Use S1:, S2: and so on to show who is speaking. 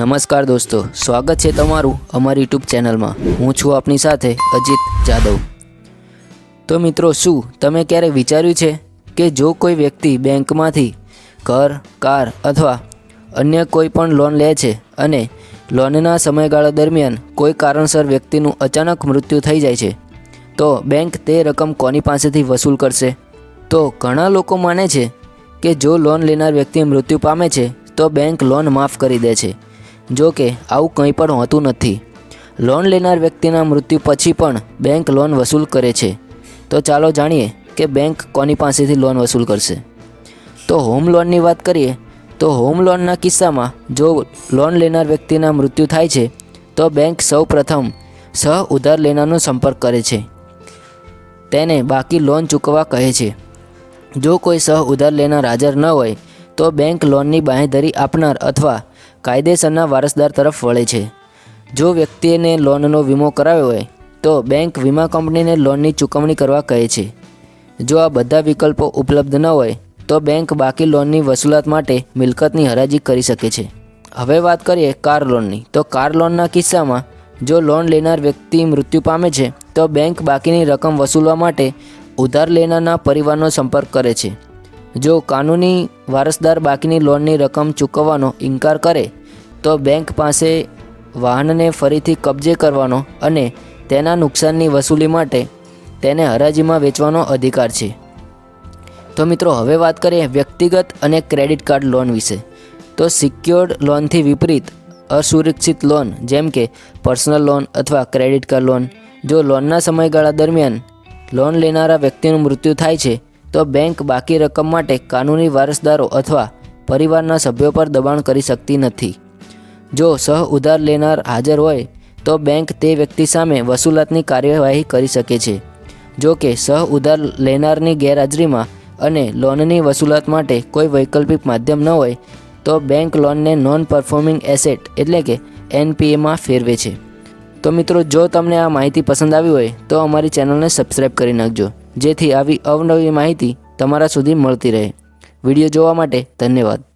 S1: નમસ્કાર દોસ્તો, સ્વાગત છે તમારું અમારી યુટ્યુબ ચેનલમાં. હું છું આપની સાથે અજીત જાદવ. તો મિત્રો, શું તમે ક્યારે વિચાર્યું છે કે જો કોઈ વ્યક્તિ બેંકમાંથી ઘર, કાર અથવા અન્ય કોઈ પણ લોન લે છે અને લોનના સમયગાળા દરમિયાન કોઈ કારણસર વ્યક્તિનું અચાનક મૃત્યુ થઈ જાય છે, તો બેંક તે રકમ કોની પાસેથી વસૂલ કરશે? તો ઘણા લોકો માને છે કે જો લોન લેનાર વ્યક્તિ મૃત્યુ પામે છે, તો બેંક લોન માફ કરી દે છે. જો કે, આવું કંઈ પણ હોતું નથી. લોન લેનાર વ્યક્તિના મૃત્યુ પછી પણ બેંક લોન વસૂલ કરે છે. તો ચાલો જાણીએ કે બેંક કોની પાસેથી લોન વસૂલ કરશે. તો હોમ લોનની વાત કરીએ, તો હોમ લોનના કિસ્સામાં જો લોન લેનાર વ્યક્તિના મૃત્યુ થાય છે, તો બેંક સૌ પ્રથમ સહ ઉધાર લેનારનો સંપર્ક કરે છે. તેને બાકી લોન ચૂકવવા કહે છે. જો કોઈ સહ ઉધાર લેનાર હાજર ન હોય, તો બેંક લોનની બાંહેધરી આપનાર અથવા કાયદેસરના વારસદાર તરફ વળે છે. જો વ્યક્તિને લોનનો વીમો કરાવ્યો હોય, તો બેંક વીમા કંપનીને લોનની ચૂકવણી કરવા કહે છે. જો આ બધા વિકલ્પો ઉપલબ્ધ ન હોય, તો બેંક બાકી લોનની વસૂલાત માટે મિલકતની હરાજી કરી શકે છે. હવે વાત કરીએ કાર લોનની. તો કાર લોનના કિસ્સામાં, જો લોન લેનાર વ્યક્તિ મૃત્યુ પામે છે, તો બેંક બાકીની રકમ વસૂલવા માટે ઉધાર લેનારના પરિવારનો સંપર્ક કરે છે. જો કાનૂની વારસદાર બાકીની લોનની રકમ ચૂકવવાનો ઇનકાર કરે તો બેંક પાસે વાહનને ફરીથી કબજે કરવાનો અને તેના નુકસાનની વસૂલી માટે તેને હરાજીમાં વેચવાનો અધિકાર છે. તો મિત્રો, હવે વાત કરીએ વ્યક્તિગત અને ક્રેડિટ કાર્ડ લોન વિશે. તો સિક્યોર્ડ લોનથી વિપરીત અસુરક્ષિત લોન, જેમ કે પર્સનલ લોન અથવા ક્રેડિટ કાર્ડ લોન, જો લોનના સમયગાળા દરમિયાન લોન લેનારા વ્યક્તિનું મૃત્યુ થાય છે, તો બેંક બાકી રકમ માટે કાનૂની વારસદારો અથવા પરિવારના સભ્યો પર દબાણ કરી શકતી નથી. જો સહ ઉધાર લેનાર હાજર હોય, તો બેંક તે વ્યક્તિ સામે વસૂલાતની કાર્યવાહી કરી શકે છે. જો કે, સહ ઉધાર લેનારની ગેરહાજરીમાં અને લોનની વસૂલાત માટે કોઈ વૈકલ્પિક માધ્યમ ન હોય, તો બેંક લોનને નોન પરફોર્મિંગ એસેટ એટલે કે એનપીએમાં ફેરવે છે. તો મિત્રો, જો તમને આ માહિતી પસંદ આવી હોય, તો અમારી ચેનલને સબસ્ક્રાઈબ કરી નાખજો. જેથી આવી અવનવી માહિતી તમારા સુધી મળતી રહે. વીડિયો જોવા માટે ધન્યવાદ.